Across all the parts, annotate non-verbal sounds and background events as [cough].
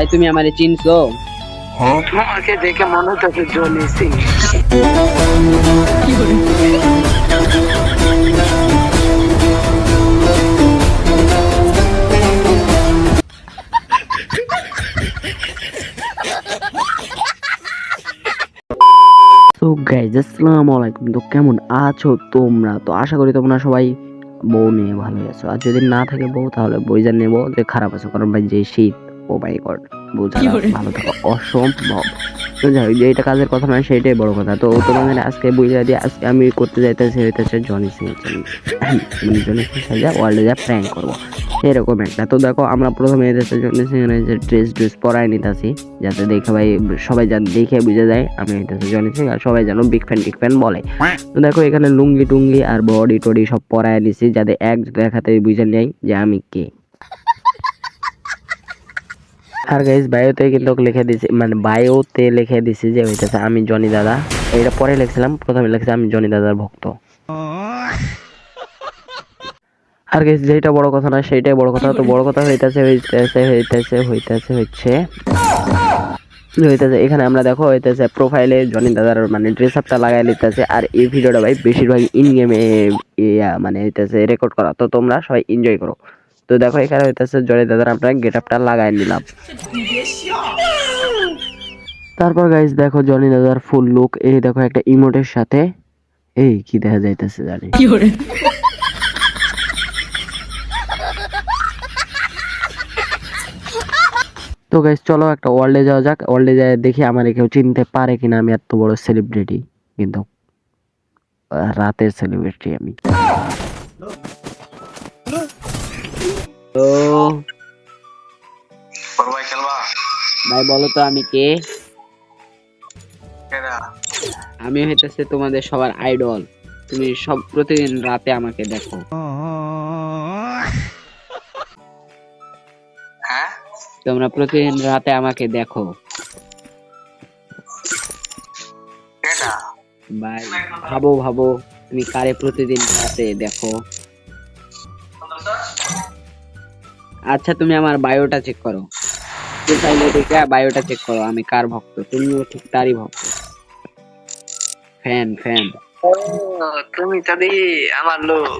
ভাই তুমি আমারে চিনছো? আমাকে দেখে মনে হচ্ছে জনি সিং। গাইজ আসসালামু আলাইকুম তো কেমন আছো তোমরা? তো আশা করি তোমরা সবাই বউ নিয়ে ভালো আছো। আর যদি না থাকে বউ তাহলে বইজার নেব যে খারাপ আছো। কারণ ভাই যে শীত ও মাই গড ছাড়া ভালো থাকা অসম্ভব। তো যাই হোক, যে এটা কাজের কথা নয় সেটাই বড় কথা। তো তোমাদের আজকে বুঝা দিয়ে আজকে আমি করতে যাইতেছি হইতেছে জনি সিং মানে জনি সিং সাজা ওয়ার্ল্ডে যা প্র্যাঙ্ক করব। এরকম একটা। তো দেখো আমরা প্রথমে এদেশে জনি সিং যে ড্রেস ড্রেস পরাই নিতেছি যাতে দেখে ভাই সবাই যা দেখে বুঝে যায় আমি হইতেছে জনি সিং আর সবাই যেন বিগ ফ্যান বিগ ফ্যান বলে। তো দেখো এখানে লুঙ্গি টুঙ্গি আর বডি টডি সব পরায় নিছি যাতে এক দেখাতে বুঝে নেয় যে আমি কে। আর গাইজ বায়োতে কিন্তু লিখে দিছি মানে বায়োতে লিখে দিছি যে হইতেছে, আমি জনি দাদা। এটা পরে লিখছিলাম, প্রথমে লিখছি আমি জনি দাদার ভক্ত। আর গাইজ যেটা বড় কথা না, সেইটাই বড় কথা। তো বড় কথা হইতাছে হইতাছে হইতাছে হইতাছে, হচ্ছে। হইতেছে, এখানে আমরা দেখো, হইতেছে প্রোফাইলে জনি দাদার মানে ড্রেস আপটা লাগাই নিতেছে আর এই ভিডিওটা ভাই বেশিরভাগ ইন গেমে মানে হইতেছে রেকর্ড করা। তো তোমরা সবাই এনজয় করো। তো দেখো এখানে হইতেছে জনি দাদার আমরা গেট আপটা লাগাই নিলাম। তারপর গাইজ দেখো জনি দাদার ফুল লুক এই দেখো একটা ইমোটের সাথে এই কি দেখা যাইতেছে জানি। তো গাইজ চলো একটা ওয়ার্ল্ডে যাওয়া যাক। ওয়ার্ল্ডে যায় দেখি আমার কেউ চিনতে পারে কিনা আমি এত বড় সেলিব্রিটি কিন্তু রাতের সেলিব্রিটি আমি। ভাই বলো তো আমি কে? আমি হইতেছে তোমাদের সবার আইডল তুমি সব প্রতিদিন রাতে আমাকে দেখো। হ্যাঁ? তোমরা প্রতিদিন রাতে আমাকে দেখো। ভাই ভাবো ভাবো তুমি কারে প্রতিদিন রাতে দেখো? আচ্ছা তুমি আমার বায়োটা চেক করো। প্রোফাইলে দেখে বায়োটা চেক করো আমি কার ভক্ত? তুমিও ঠিক তারই ভক্ত। ফ্যান ফ্যান তুমি তাদি আমার লোক।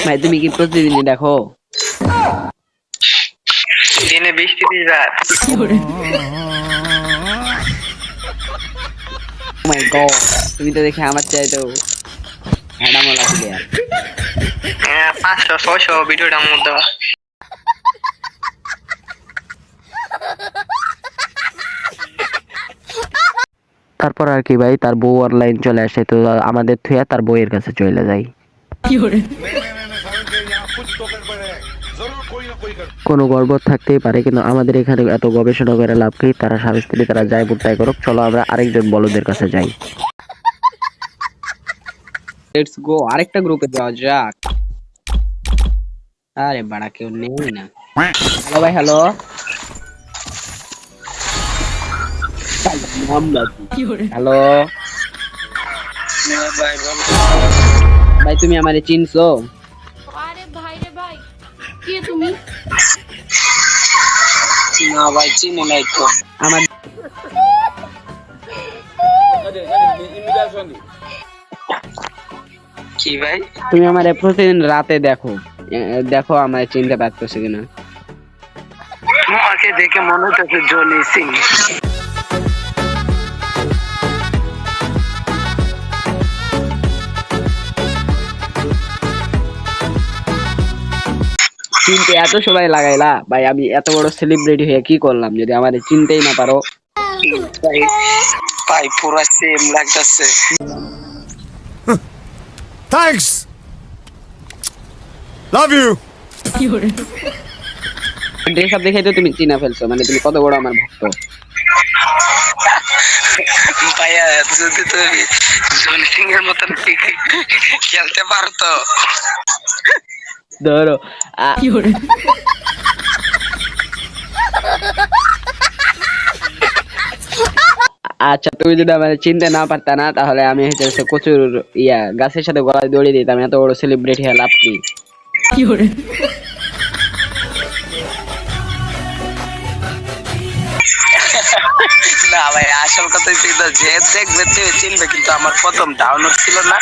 ভাই তুমি কি প্রতিদিনই দেখো? দিনে বৃষ্টি দিস রাত [laughs] মাই গড তুমি তো দেখে আমার চাইতো হ্যাডামলা প্লেয়ার হ্যাঁ পাঁচশো ছয়শো ভিডিওটার মধ্যে। তারপর আর কি ভাই তার বউ আর লাইন চলে আসে তো আমাদের থুয়া তার বউয়ের কাছে চলে যায়। যাই কোনো গর্ব থাকতেই পারে কিন্তু আমাদের এখানে এত গবেষণা করে লাভ কি? তারা স্বামী স্ত্রী তারা যাই তাই করুক চলো আমরা আরেকজন বলদের কাছে যাই। লেটস গো আরেকটা গ্রুপে যাওয়া যাক। আরে বাড়া কেউ নেই না। হ্যালো ভাই হ্যালো হ্যালো ভাই তুমি আমারে চিনছো? কে তুমি? না ভাই চিনি নাই তো। আমার কি ভাই? তুমি আমারে প্রতিদিন রাতে দেখো। দেখো আমার চিনতে পারতেছো কিনা। আমাকে দেখে মনে হচ্ছে জনি সিং। চিনতে এত সময় লাগাইলা। ভাই আমি এত বড় সেলিব্রিটি হয়ে কি করলাম? যদি আমাদের চিনতেই না পারো। ভাই পুরো সেম লাগতেছে। Thanks. Love you. Dress up দেখে তো তুমি চিনা ফেলছো মানে তুমি কত বড় আমার ভক্ত। ভাইয়া যদি তুমি জনি সিং এর মতন খেলতে পারো তো? ধরো। আচ্ছা তুমি যদি আমার চিনতে না পারতা না তাহলে আমি হচ্ছে কচুর ইয়া গাছের সাথে গলায় দড়িয়ে দিতাম এত বড় সেলিব্রিটি হয়ে লাভ কি? না ভাই আসল কথা যে দেখবে চিনবে কিন্তু আমার প্রথম ডাউনলোড ছিল না।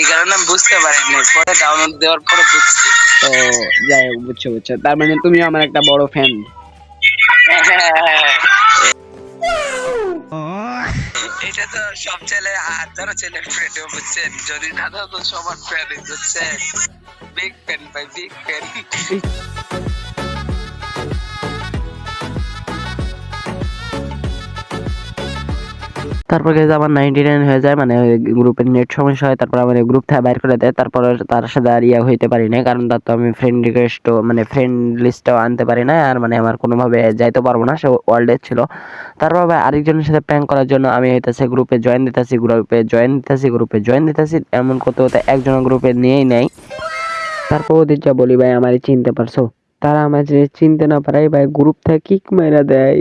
এই কারণে আমি বুঝতে পারিনি পরে ডাউনলোড দেওয়ার পরে বুঝছি। তো যাই হোক, বুঝছ বুঝছ। তার মানে তুমি আমার একটা বড় ফ্যান এটা তো সব ছেলে, হাজারো ছেলে ফ্রেন্ড যদি তো সবার ফ্রেন্ড বিগ ভাই বিগ ফ্যান তারপর গেছে আমার নাইনটি নাইন হয়ে যায় মানে গ্রুপের নেট সমস্যা হয়, তারপর আমার গ্রুপ থেকে বাইর করে দেয়, তারপর তার সাথে আর ইয়া হইতে পারি না কারণ তার তো আমি ফ্রেন্ড রিকোয়েস্টও মানে ফ্রেন্ড লিস্টটাও আনতে পারি না আর মানে আমার কোনোভাবে যাইতে পারব না, সে ওয়ার্ল্ডে ছিল। তারপর আরেকজনের সাথে প্র্যাঙ্ক করার জন্য আমি হইতেছে গ্রুপে জয়েন দিতেছি গ্রুপে জয়েন দিতেছি গ্রুপে জয়েন দিতেছি, এমন করতে করতে একজন গ্রুপে নিয়েই নেই। তারপর ওদের যা বলি, ভাই আমার চিনতে পারছ? তারা আমার চিনতে না পারাই ভাই গ্রুপ থেকে কিক মেরা দেয়।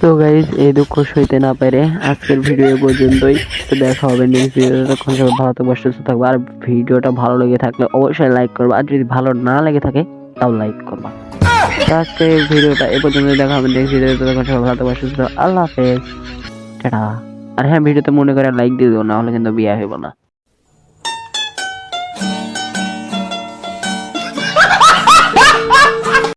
তো গাইজ এই দুঃখ সইতে না পেরে। আজকের ভিডিও পর্যন্তই। তো দেখা হবে নেক্সট ভিডিওতে তখন সবাই ভালো থাকব সুস্থ থাকব আর ভিডিওটা ভালো লেগে থাকলে অবশ্যই লাইক করবা। আর যদি ভালো না লেগে থাকে, তাও লাইক করবা। আজকে ভিডিওটা এ পর্যন্ত দেখা হবে নেক্সট ভিডিওতে তখন সবাই ভালো থাকব সুস্থ আল্লাহ হাফেজ। টাটা। আর হ্যাঁ ভিডিওতে মনে করে লাইক দিয়ে দিও, না হলে কিন্তু বিয়ে হইব না।